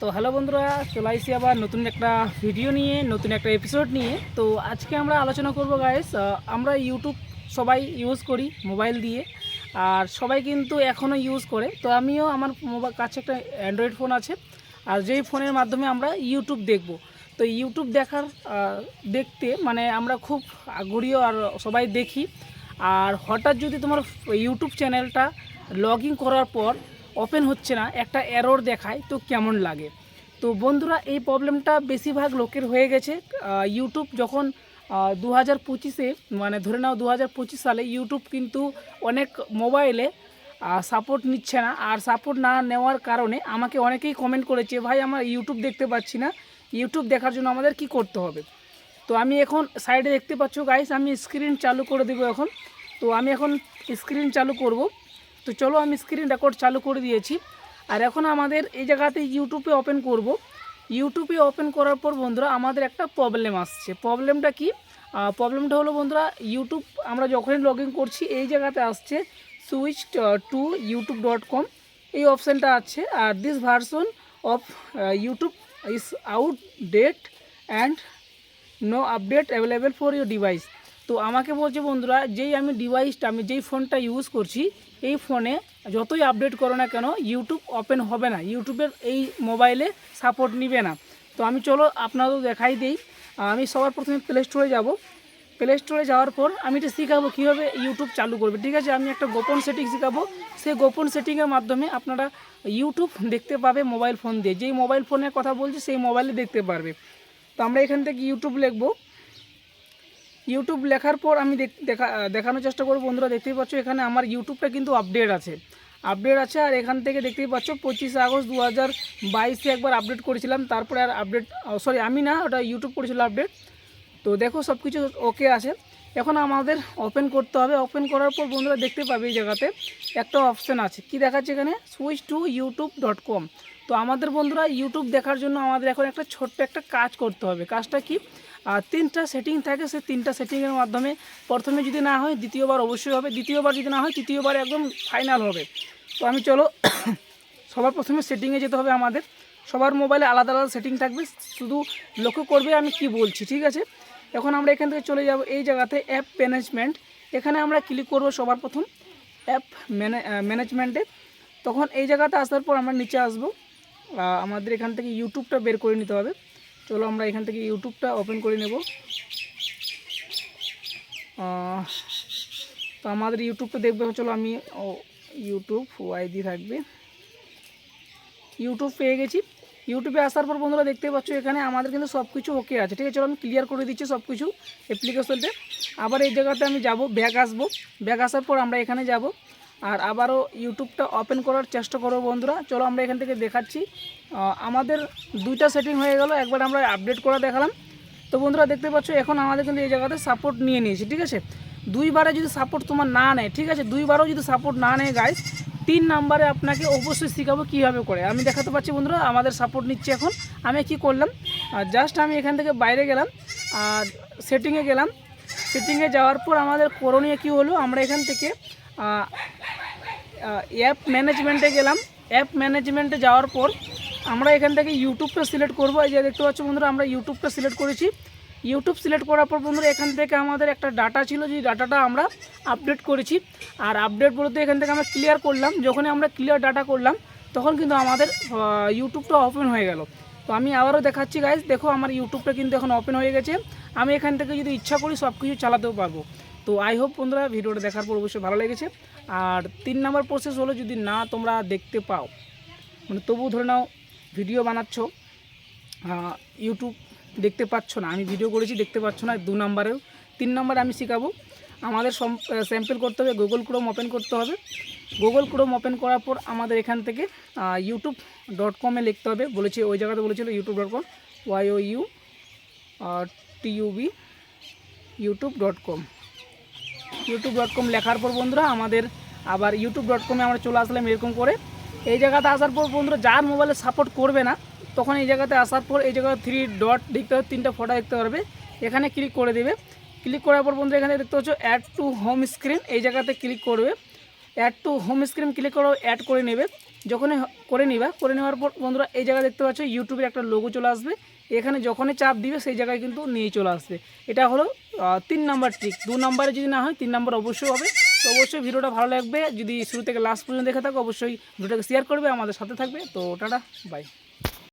তো হ্যালো বন্ধুরা, চলে আসছি আবার নতুন একটা ভিডিও নিয়ে, নতুন একটা এপিসোড নিয়ে। তো আজকে আমরা আলোচনা করব গাইস আমরা ইউটিউব সবাই ইউজ করি মোবাইল দিয়ে, আর সবাই কিন্তু এখনও ইউজ করে। তো আমিও আমার মোবাইল কাছে একটা অ্যান্ড্রয়েড ফোন আছে, আর যেই ফোনের মাধ্যমে আমরা ইউটিউব দেখব। তো ইউটিউব দেখার দেখতে মানে আমরা খুব আগ্রহীও আর সবাই দেখি। আর হঠাৎ যদি তোমার ইউটিউব চ্যানেলটা লগ করার পর ওপেন হচ্ছে না, একটা এরর দেখায়, তো কেমন লাগে? তো বন্ধুরা, এই প্রবলেমটা বেশিরভাগ লোকের হয়ে গেছে। ইউটিউব যখন দু হাজার পঁচিশে মানে ধরে নাও দু হাজার পঁচিশ সালে ইউটিউব কিন্তু অনেক মোবাইলে সাপোর্ট নিচ্ছে না। আর সাপোর্ট না নেওয়ার কারণে আমাকে অনেকেই কমেন্ট করেছে, ভাই, আমার ইউটিউব দেখতে পাচ্ছি না। ইউটিউব দেখার জন্য আমাদের কি করতে হবে? তো আমি এখন সাইডে দেখতে পাচ্ছ গাইস আমি স্ক্রিন চালু করে দেবো এখন। তো আমি এখন স্ক্রিন চালু করব। তো চলো আমি স্ক্রিন রেকর্ড চালু করে দিয়েছি। আর এখন আমাদের এই জায়গাতে ইউটিউবে ওপেন করব। ইউটিউবে ওপেন করার পর বন্ধুরা, আমাদের একটা প্রবলেম আসছে। প্রবলেমটা কি? প্রবলেমটা হলো বন্ধুরা ইউটিউব আমরা যখনই লগ করছি, এই জায়গাতে আসছে switch to YouTube dot com এই অপশানটা আছে। আর this version of YouTube is out date and no update available for your device তো আমাকে বলছে বন্ধুরা, যেই আমি ডিভাইসটা আমি যেই ফোনটা ইউজ করছি, এই ফোনে যতই আপডেট করো না কেন ইউটিউব ওপেন হবে না। ইউটিউবের এই মোবাইলে সাপোর্ট নিবে না। তো আমি চলো আপনাদের দেখাই দিই। আমি সবার প্রথমে প্লে স্টোরে যাব। প্লে স্টোরে যাওয়ার পর আমি এটা শেখাবো কীভাবে ইউটিউব চালু করবে। ঠিক আছে, আমি একটা গোপন সেটিং শেখাবো। সেই গোপন সেটিংয়ের মাধ্যমে আপনারা ইউটিউব দেখতে পাবে মোবাইল ফোন দিয়ে। যেই মোবাইল ফোনের কথা বলছি, সেই মোবাইলে দেখতে পারবে। তো আমরা এখান থেকে ইউটিউব লিখব। ইউটিউব লেখার পর আমি দেখ- দেখা, দেখানোর চেষ্টা করব। বন্ধুরা, দেখতেই পাচ্ছ, এখানে আমার ইউটিউবটা কিন্তু আপডেট আছে। আপডেট আছে আর এখান থেকে দেখতেই পাচ্ছ, পঁচিশে আগস্ট দু হাজার বাইশে একবার আপডেট করেছিলাম। তারপরে আর আপডেট সরি আমি না, ওটা ইউটিউব করেছিল আপডেট তো দেখো সব কিছু ওকে আছে। এখন আমাদের ওপেন করতে হবে। ওপেন করার পর বন্ধুরা দেখতে পাবে এই জায়গাতে একটা অপশান আছে। কি দেখাচ্ছে এখানে? Switch to YouTube dot com তো আমাদের বন্ধুরা ইউটিউব দেখার জন্য আমাদের এখন একটা ছোট্ট একটা কাজ করতে হবে। কাজটা কি? আর তিনটা সেটিং থাকে। সে তিনটা সেটিংয়ের মাধ্যমে প্রথমে যদি না হয় দ্বিতীয়বার অবশ্যই হবে। দ্বিতীয়বার যদি না হয় তৃতীয়বার একদম ফাইনাল হবে। তো আমি চলো সবার প্রথমে সেটিংয়ে যেতে হবে আমাদের। সবার মোবাইলে আলাদা আলাদা সেটিং থাকবে। শুধু লক্ষ্য করবে আমি কি বলছি, ঠিক আছে? এখন আমরা এখান থেকে চলে যাব এই জায়গাতে অ্যাপ ম্যানেজমেন্ট। এখানে আমরা ক্লিক করব সবার প্রথম অ্যাপ ম্যানেজমেন্টে। তখন এই জায়গাতে আসার পর আমরা নিচে আসব। আমাদের এখান থেকে ইউটিউবটা বের করে নিতে হবে। চলো আমরা এখান থেকে ইউটিউবটা ওপেন করে নেব। তো আমাদের ইউটিউবটা দেখবে, চলো আমি ইউটিউব ওয়াইদি থাকবে। ইউটিউব পেয়ে গেছি। ইউটিউবে আসার পর বন্ধুরা দেখতে পাচ্ছ এখানে আমাদের কিন্তু সব কিছু ওকে আছে। ঠিক আছে চলো আমি ক্লিয়ার করে দিচ্ছি সব কিছু অ্যাপ্লিকেশনটা আবার এই জায়গাতে আমি যাব ব্যাগ আসব। ব্যাগ আসার পর আমরা এখানে যাব। আর আবারও ইউটিউবটা ওপেন করার চেষ্টা করব বন্ধুরা। চলো আমরা এখান থেকে দেখাচ্ছি। আমাদের দুইটা সেটিং হয়ে গেল, একবার আমরা আপডেট করা দেখালাম। তো বন্ধুরা দেখতে পাচ্ছ, এখন আমাদের কিন্তু এই জায়গাতে সাপোর্ট নিয়ে নিয়েছি, ঠিক আছে? দুইবারে যদি সাপোর্ট তোমার না নেয়, ঠিক আছে? দুইবারও যদি সাপোর্ট না নেয় গাইস তিন নাম্বারে আপনাকে অবশ্যই শেখাবো কীভাবে করে। আমি দেখাতে পাচ্ছি বন্ধুরা, আমাদের সাপোর্ট নিচ্ছে এখন। আমি কি করলাম জাস্ট আমি এখান থেকে বাইরে গেলাম, আর সেটিংয়ে গেলাম। সেটিংয়ে যাওয়ার পর আমাদের করণীয় কী হলো, আমরা এখান থেকে অ্যাপ ম্যানেজমেন্টে গেলাম। অ্যাপ ম্যানেজমেন্টে যাওয়ার পর আমরা এখান থেকে ইউটিউবটা সিলেক্ট করব। এই যে দেখতে পাচ্ছ বন্ধুরা, আমরা ইউটিউবটা সিলেক্ট করেছি। ইউটিউব সিলেক্ট করার পর বন্ধুরা, এখান থেকে আমাদের একটা ডাটা ছিল যে ডাটাটা আমরা আপডেট করেছি। আর আপডেট বলতে এখান থেকে আমরা ক্লিয়ার করলাম, যখনই আমরা ক্লিয়ার ডাটা করলাম, তখন কিন্তু আমাদের ইউটিউবটা ওপেন হয়ে গেল। তো আমি আবারও দেখাচ্ছি গাইজ দেখো আমার ইউটিউবটা কিন্তু এখন ওপেন হয়ে গেছে। আমি এখান থেকে যদি ইচ্ছা করি সব কিছু চালাতেও পারব। তো আই হোপ বন্ধুরা ভিডিওটা দেখার পর অবশ্যই ভালো লেগেছে। আর তিন নম্বর প্রসেস হলো যদি না তোমরা দেখতে পাও মানে তবু ধরে নাও ভিডিও বানাচ্ছ ইউটিউব দেখতে পাচ্ছ না। আমি ভিডিও করেছি, দেখতে পাচ্ছ না, দু নম্বরেও তিন নম্বরে আমি শেখাবো। আমাদের স্যাম্পল করতে হবে গুগল ক্রোম ওপেন করতে হবে। গুগল ক্রোম ওপেন করার পর আমাদের এখান থেকে ইউটিউব ডট কমে লিখতে হবে। বলেছি, ওই জায়গাতে বলেছিল YouTube dot com Y O U tube YouTube dot com YouTube dot com লেখার পর বন্ধুরা, আমাদের আবার ইউটিউব ডট কমে আমরা চলে আসলাম এরকম করে। এই জায়গাতে আসার পর বন্ধুরা, যার মোবাইলে সাপোর্ট করবে না তখন এই জায়গাতে আসার পর এই জায়গায় থ্রি ডট দেখতে হবে, তিনটা ফটো দেখতে পারবে। এখানে ক্লিক করে দেবে। ক্লিক করার পর বন্ধুরা, এখানে দেখতে পাচ্ছ অ্যাড টু হোম স্ক্রিন এই জায়গাতে ক্লিক করবে। Add to home screen click করে অ্যাড করে নেবে। যখনই করে নিবা, করে নেওয়ার পর বন্ধুরা, এই জায়গায় দেখতে পাচ্ছ ইউটিউবের একটা লোগো চলে আসবে। এখানে যখনই চাপ দিবে, সেই জায়গায় কিন্তু নিয়ে চলে আসবে। এটা হলো তিন নাম্বার ট্রিক দু নাম্বারে যদি না হয়, তিন নাম্বার অবশ্যই হবে। তো অবশ্যই ভিডিওটা ভালো লাগবে। যদি শুরু থেকে লাস্ট পর্যন্ত দেখে থাকো, অবশ্যই ভিডিওটাকে শেয়ার করবে, আমাদের সাথে থাকবে। তো টাটা বাই